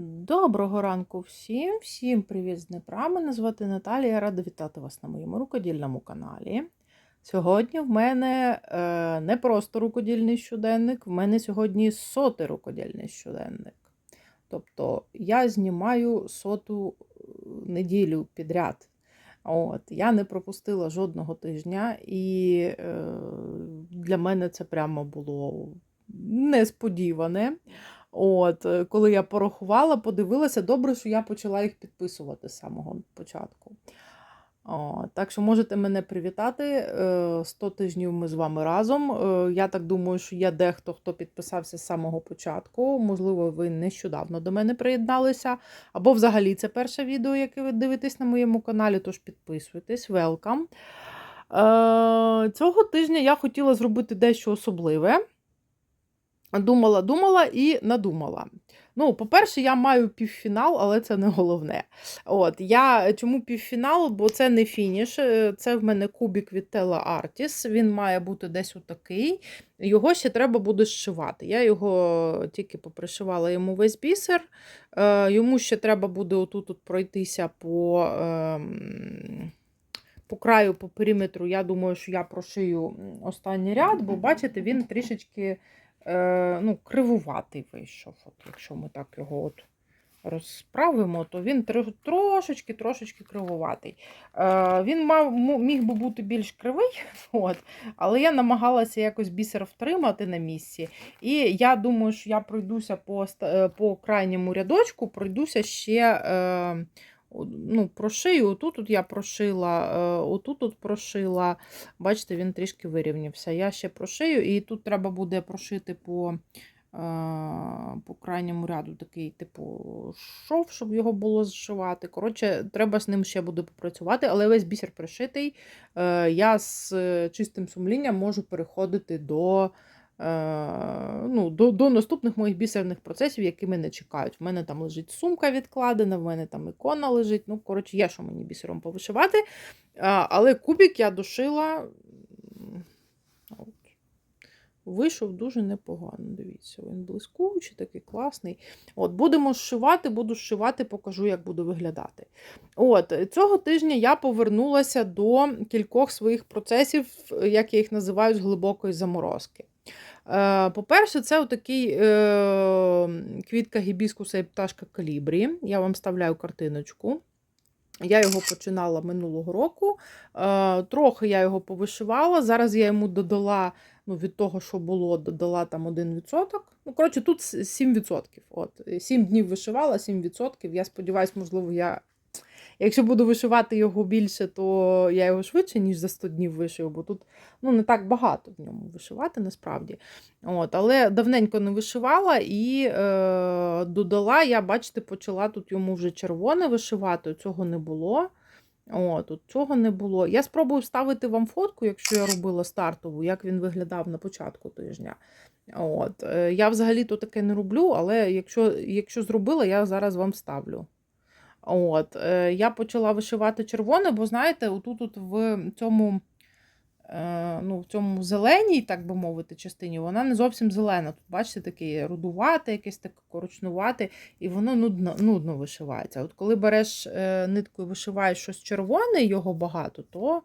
Доброго ранку всім, всім привіт з Дніпра. Мене звати Наталія, я рада вітати вас на моєму рукодільному каналі. Сьогодні в мене е, не просто рукодільний щоденник, в мене сьогодні сотий рукодільний щоденник. Тобто я знімаю соту е, неділю підряд. От, Я не пропустила жодного тижня, і е, для мене це прямо було несподіване. От, е, коли я порахувала, подивилася, добре, що я почала їх підписувати з самого початку. О, так що можете мене привітати. е, 100 тижнів ми з вами разом. Е, Я так думаю, що є дехто, хто підписався з самого початку. Можливо, ви нещодавно до мене приєдналися. Або взагалі це перше відео, яке ви дивитесь на моєму каналі, тож підписуйтесь. Е, Цього тижня я хотіла зробити дещо особливе. Думала, думала і надумала. Ну, по-перше, я маю півфінал, але це не головне. От, я Чому півфінал? Бо це не фініш, е, це в мене кубік від Tela Artis. Він має бути десь отакий. Його ще треба буде зшивати. Я його тільки попришивала йому весь бісер. Е, Йому ще треба буде отут -от пройтися по. Е, по краю, по периметру, я думаю, що я прошию останній ряд, бо бачите, він трішечки е, ну, кривуватий вийшов. От, Якщо ми так його от розправимо, то він трошечки трошечки кривуватий. Е, Він мав, міг би бути більш кривий, от, але я намагалася якось бісер втримати на місці. І я думаю, що я пройдуся по е, по крайньому рядочку, пройдуся ще. Е, ну, прошию, отут тут я прошила, е, отут тут прошила. Бачите, він трішки вирівнявся. Я ще прошию, і тут треба буде прошити по е, по крайньому ряду такий, типу, шов, щоб його було зшивати. Коротше, треба з ним ще буде попрацювати, але весь бісер пришитий. Е, я з чистим сумлінням можу переходити до. Ну, До до наступних моїх бісерних процесів, які мене чекають. В мене там лежить сумка відкладена, в мене там ікона лежить. Ну, коротше, є, що мені бісером повишивати. Але кубик я дошила. Вийшов дуже непогано. Дивіться, він блискучий, такий класний. От, Будемо зшивати, буду зшивати, покажу, як буде виглядати. От, Цього тижня я повернулася до кількох своїх процесів, як я їх називаю, з глибокої заморозки. Е, по-перше, це отакий е, квітка гібіскуса і пташка калібрі. Я вам вставляю картиночку. Я його починала минулого року. Е, трохи я його повишивала. Зараз я йому додала ну, від того, що було, додала там 1%. Ну, коротше, тут 7%. От, 7 днів вишивала, 7%. Я сподіваюся, можливо, я Якщо буду вишивати його більше, то я його швидше, ніж за 100 днів вишию, бо тут ну, не так багато в ньому вишивати насправді. От, Але давненько не вишивала і е, додала, я, бачите, почала тут йому вже червоне вишивати, цього не було. О, тут цього не було. Я спробую вставити вам фотку, якщо я робила стартову, як він виглядав на початку тижня. От. Е, я взагалі-то таке не роблю, але якщо, якщо зробила, я зараз вам ставлю. От, е, Я почала вишивати червоне, бо, знаєте, отут -от в цьому е, ну, в цьому зеленій, так би мовити, частині, вона не зовсім зелена. Тут, бачите, таке рудувате, якесь таке коричнувате, і воно нудно нудно вишивається. От Коли береш е, нитку і вишиваєш щось червоне, його багато, то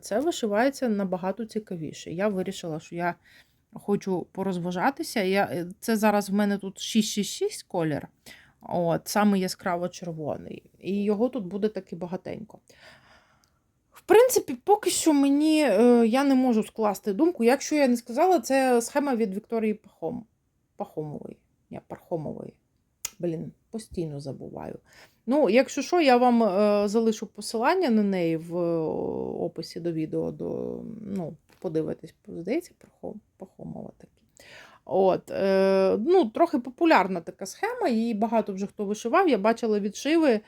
це вишивається набагато цікавіше. Я вирішила, що я хочу порозважатися. Я, Це зараз в мене тут 666 колір. От, Саме яскраво червоний. І його тут буде таки багатенько. В принципі, поки що мені е, я не можу скласти думку. Якщо я не сказала, це схема від Вікторії Пахом. Пахомової. Ні, Пархомової. Блін, постійно забуваю. Ну, якщо що, я вам е, залишу посилання на неї в описі до відео. До, ну, Подивитись, здається, таки. От, е, ну, Трохи популярна така схема, її багато вже хто вишивав, я бачила відшиви. Е,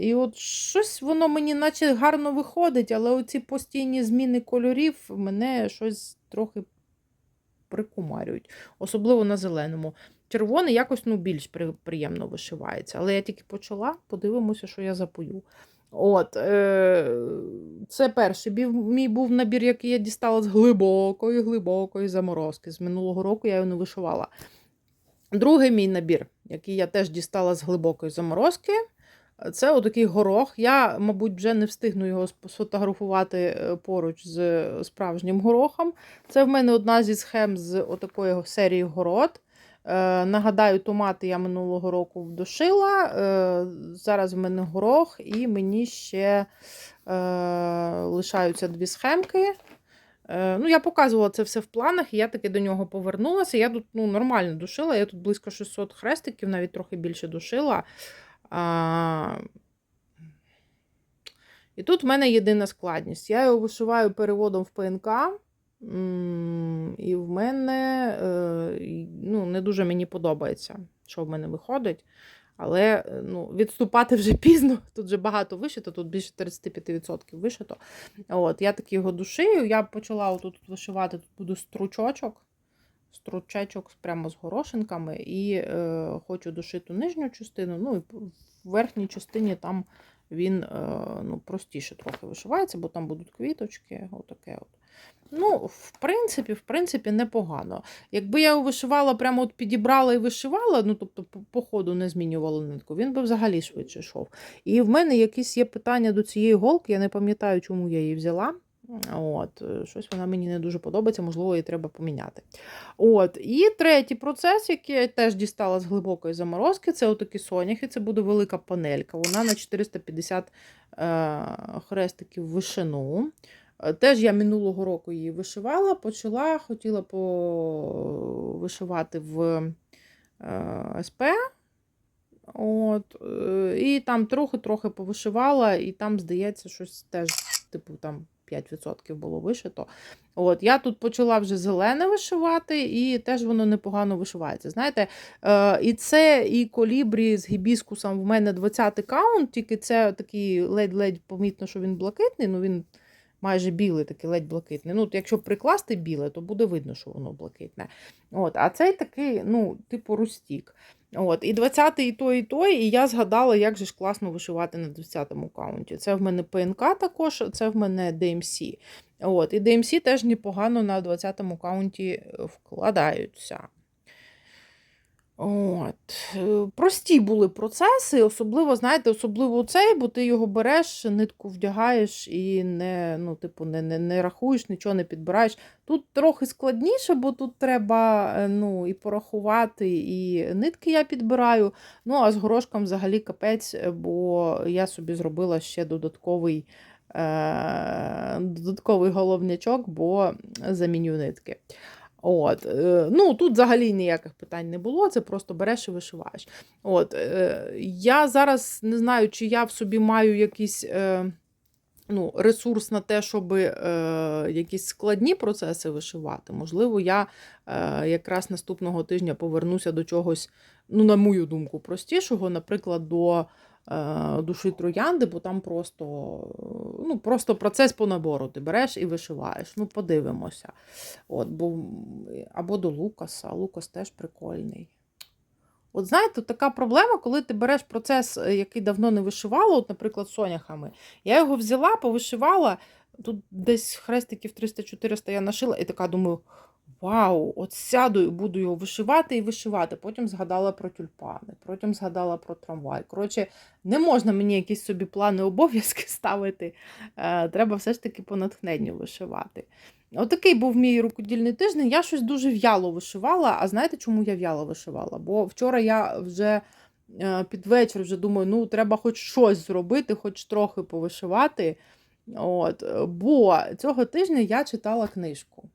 і от щось воно мені наче гарно виходить, але оці постійні зміни кольорів мене щось трохи прикумарюють, особливо на зеленому. Червоний якось ну, більш приємно вишивається. Але я тільки почала, подивимося, що я запою. От, е, Це перший мій був набір, який я дістала з глибокої, глибокої заморозки. З минулого року я його не вишивала. Другий мій набір, який я теж дістала з глибокої заморозки. Це отакий горох. Я, мабуть, вже не встигну його сфотографувати е, поруч з справжнім горохом. Це в мене одна зі схем з отакої серії город. Е, нагадаю, томати я минулого року вдушила. Е, зараз в мене горох, і мені ще е, лишаються дві схемки. Ну, я показувала це все в планах, і я таки до нього повернулася. Я тут ну, нормально душила, я тут близько 600 хрестиків, навіть трохи більше душила. А... І тут в мене єдина складність. Я його вишиваю переводом в ПНК. І в мене е, ну, не дуже мені подобається, що в мене виходить. Але е, ну, відступати вже пізно. Тут вже багато вишито, тут більше 35% вишито. От, я таки його душию. Я почала отут вишивати, тут буде стручочок. Стручечок прямо з горошинками. І е, хочу душити нижню частину. Ну і в верхній частині там він е, ну, простіше трохи вишивається, бо там будуть квіточки. Отаке от. Ну, в принципі, в принципі, непогано. Якби я його вишивала, прямо от підібрала і вишивала, ну тобто по, ходу не змінювала нитку, він би взагалі швидше йшов. І в мене якісь є питання до цієї голки, я не пам'ятаю, чому я її взяла. От, е, Щось вона мені не дуже подобається, можливо, її треба поміняти. От, І третій процес, який я теж дістала з глибокої заморозки, це отакі соняхи, це буде велика панелька. Вона на 450 е, хрестиків вишину. Е, Теж я минулого року її вишивала, почала, хотіла повишивати в е, СП. От, е, і там трохи-трохи повишивала, і там, здається, щось теж, типу, там 5% було вишито. От, я тут почала вже зелене вишивати, і теж воно непогано вишивається. Знаєте, е, і це і колібрі з гібіскусом в мене 20-й каунт, тільки це такий ледь-ледь помітно, що він блакитний, ну він майже білий, такий ледь блакитний. Ну, якщо прикласти біле, то буде видно, що воно блакитне. От, а цей такий, ну, типу рустік. От, І 20-й, і той, і той, і я згадала, як же ж класно вишивати на 20-му каунті. Це в мене ПНК також, це в мене DMC. От, І DMC теж непогано на 20-му каунті вкладаються. От. Прості були процеси, особливо, знаєте, особливо цей, бо ти його береш, нитку вдягаєш і не, ну, типу, не, не, не рахуєш, нічого не підбираєш. Тут трохи складніше, бо тут треба е, ну, і порахувати, і нитки я підбираю. Ну, а з горошком взагалі капець, бо я собі зробила ще додатковий, е, додатковий головнячок, бо заміню нитки. От, е, ну, Тут взагалі ніяких питань не було, це просто береш і вишиваєш. От, е, Я зараз не знаю, чи я в собі маю якийсь е, ну, ресурс на те, щоб якісь складні процеси вишивати. Можливо, я якраз наступного тижня повернуся до чогось, ну, на мою думку, простішого, наприклад, до душі троянди, бо там просто, ну, просто процес по набору. Ти береш і вишиваєш. Ну, подивимося. От, бо, або до Лукаса. Лукас теж прикольний. От знаєте, така проблема, коли ти береш процес, е, який давно не вишивала, от, наприклад, соняхами. Я його взяла, повишивала, тут десь хрестиків 300-400 я нашила, і така думаю. Вау, от сяду і буду його вишивати і вишивати. Потім згадала про тюльпани, потім згадала про трамвай. Коротше, не можна мені якісь собі плани обов'язки ставити. Е, Треба все ж таки по натхненню вишивати. Отакий був мій рукодільний тиждень. Я щось дуже в'яло вишивала. А знаєте, чому я в'яло вишивала? Бо вчора я вже е, під вечір вже думаю, ну треба хоч щось зробити, хоч трохи повишивати. От, Бо цього тижня я читала книжку.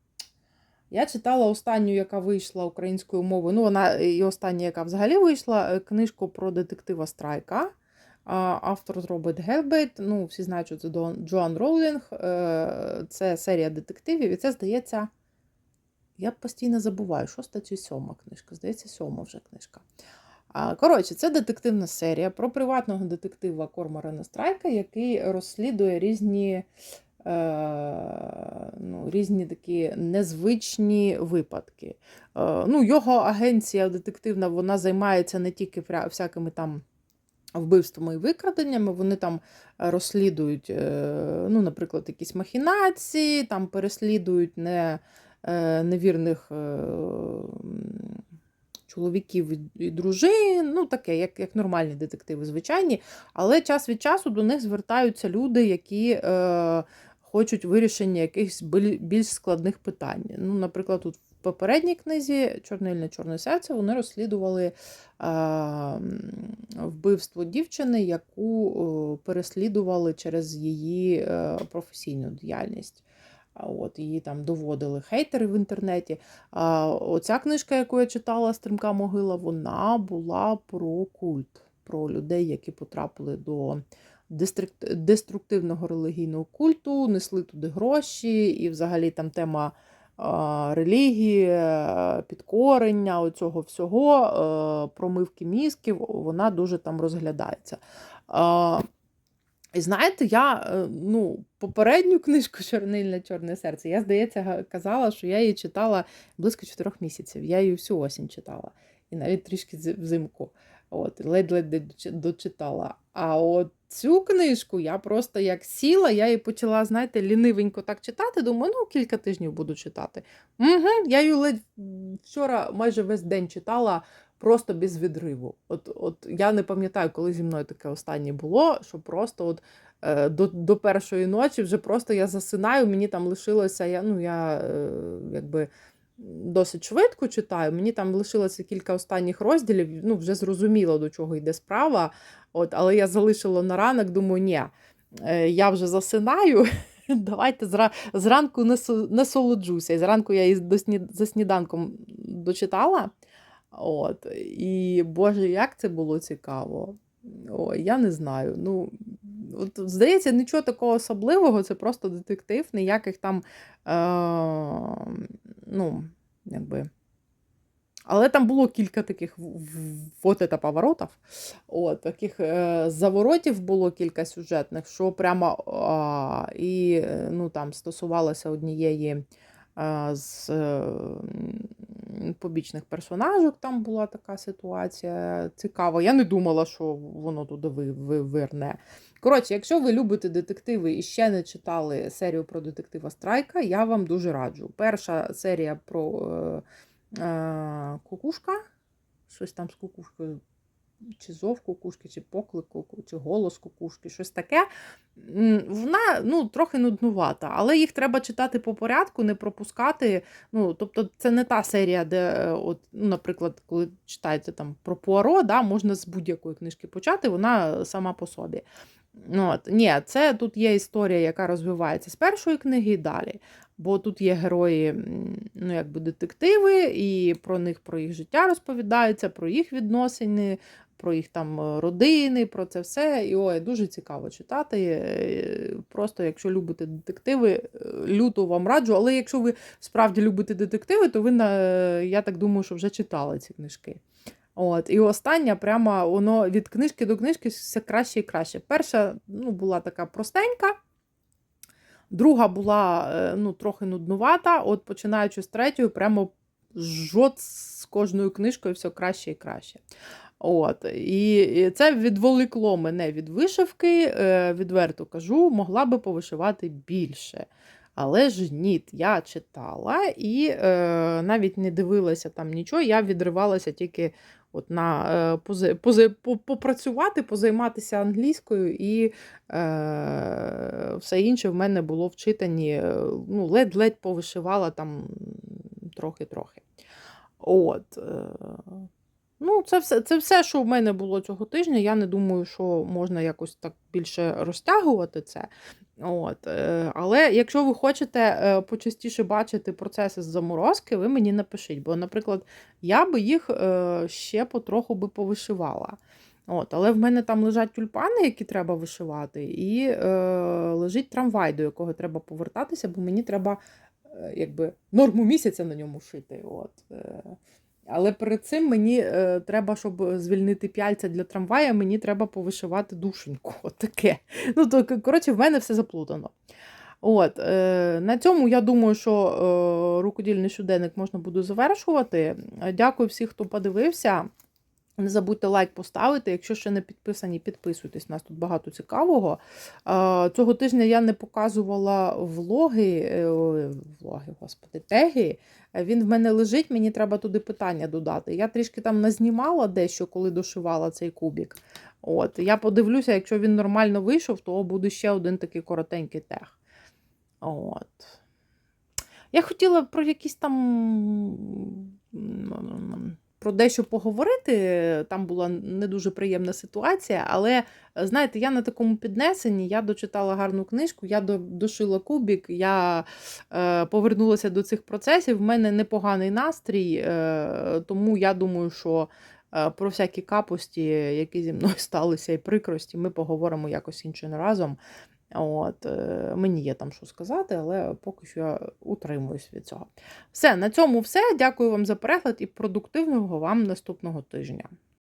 Я читала останню, яка вийшла українською мовою. Ну, вона і остання, яка взагалі вийшла, е, книжку про детектива Страйка. Автор Роберт Гелбейт. Ну, всі знають, що це Джоан Роулінг. Е, Це серія детективів, і це, здається, я постійно забуваю, шоста чи сьома книжка. Здається, сьома вже книжка. Коротше, це детективна серія про приватного детектива Корморана Страйка, який розслідує різні е, ну, різні такі незвичні випадки. Е, ну, Його агенція детективна вона займається не тільки всякими там вбивствами і викраденнями, вони там розслідують, е, ну, наприклад, якісь махінації, там переслідують не, е, невірних. е, чоловіків і, дружин, ну таке, як, як нормальні детективи, звичайні. Але час від часу до них звертаються люди, які е, хочуть вирішення якихось більш складних питань. Ну, наприклад, тут в попередній книзі Чорнильне чорне серце вони розслідували вбивство дівчини, яку переслідували через її е, професійну діяльність. От її там доводили хейтери в інтернеті. А оця книжка, яку я читала Стрімка могила, вона була про культ, про людей, які потрапили до деструктивного релігійного культу, несли туди гроші, і взагалі там тема релігії, е, підкорення, оцього всього, е, промивки мізків, вона дуже там розглядається. І знаєте, я е, ну, попередню книжку Чорнильне чорне серце, я, здається, казала, що я її читала близько чотирьох місяців. Я її всю осінь читала, і навіть трішки взимку. От, ледь-ледь дочитала. А от цю книжку я просто як сіла, я її почала, знаєте, лінивенько так читати. Думаю, ну кілька тижнів буду читати. Угу, я її ледь вчора майже весь день читала. Просто без відриву. От, от я не пам'ятаю, коли зі мною таке останнє було, що просто от е, до, до першої ночі вже просто я засинаю, мені там лишилося, я, ну, я е, якби досить швидко читаю, мені там лишилося кілька останніх розділів, ну, вже зрозуміло, до чого йде справа. От, але я залишила на ранок, думаю, ні, е, я вже засинаю. Давайте зра... зранку насолоджуся. І зранку я її до сні... за сніданком дочитала. От, і Боже, як це було цікаво. О, я не знаю. Ну, от, здається, нічого такого особливого, це просто детектив, ніяких там. Е, ну, якби. Але там було кілька таких в- это поворотів. От, таких е, заворотів було кілька сюжетних, що прямо а, і е, ну, там стосувалося однієї а, з е, побічних персонажок. Там була така ситуація цікава. Я не думала, що воно туди ви, ви, вирне. Коротше, якщо ви любите детективи і ще не читали серію про детектива Страйка, я вам дуже раджу. Перша серія про е, е, кукушка, щось там з кукушкою, чи зов кукушки, чи поклик, куку- чи голос кукушки, щось таке. Вона ну, трохи нуднувата, але їх треба читати по порядку, не пропускати. Ну, тобто, це не та серія, де, е, от, ну, наприклад, коли читаєте там про Пуаро, да, можна з будь-якої книжки почати, вона сама по собі. Ну, От. Ні, це тут є історія, яка розвивається з першої книги і далі. Бо тут є герої, ну, якби детективи, і про них, про їх життя розповідається, про їх відносини, про їх там е, родини, про це все. І ой, дуже цікаво читати. Е, Просто якщо любите детективи, е, люто вам раджу. Але якщо ви справді любите детективи, то ви на- я так думаю, що вже читали ці книжки. От, і остання, прямо воно від книжки до книжки все краще і краще. Перша ну, була така простенька, друга була е, ну, трохи нуднувата. От починаючи з третьої, прямо жот з кожною книжкою все краще і краще. От, і і це відволікло мене від вишивки, е, відверто кажу, могла би повишивати більше. Але ж ні, я читала і е, навіть не дивилася там нічого, я відривалася тільки от на е, пози, пози, попрацювати, позайматися англійською, і е, все інше в мене було в читанні, е, ну, ледь-ледь повишивала там трохи-трохи. От. Е, Ну, це все, це все, що в мене було цього тижня. Я не думаю, що можна якось так більше розтягувати це. От. е, Але якщо ви хочете е, почастіше бачити процеси з заморозки, ви мені напишіть. Бо, наприклад, я би їх е, ще потроху би повишивала. От, але в мене там лежать тюльпани, які треба вишивати, і лежить трамвай, до якого треба повертатися, бо мені треба якби, норму місяця на ньому шити. От. Але перед цим мені е, треба, щоб звільнити п'яльця для трамвая, мені треба повишивати душеньку. Таке. Ну, то, коротше, в мене все заплутано. От, е, на цьому я думаю, що е, рукодільний щоденник можна буде завершувати. Дякую всім, хто подивився. Не забудьте лайк поставити. Якщо ще не підписані, підписуйтесь. У нас тут багато цікавого. Цього тижня я не показувала влоги, е, влоги, господи, теги. Він в мене лежить, мені треба туди питання додати. Я трішки там назнімала дещо, коли дошивала цей кубік. От, я подивлюся, якщо він нормально вийшов, то буде ще один такий коротенький тег. От. Я хотіла про якісь там про дещо поговорити. Там була не дуже приємна ситуація, але знаєте, я на такому піднесенні, я дочитала гарну книжку, я до- дошила кубік, я е, повернулася до цих процесів. В мене непоганий настрій, е, тому я думаю, що е, про всякі капості, які зі мною сталися, і прикрості, ми поговоримо якось іншим разом. От, е, мені є там що сказати, але поки що я утримуюсь від цього. Все, на цьому все. Дякую вам за перегляд і продуктивного вам наступного тижня.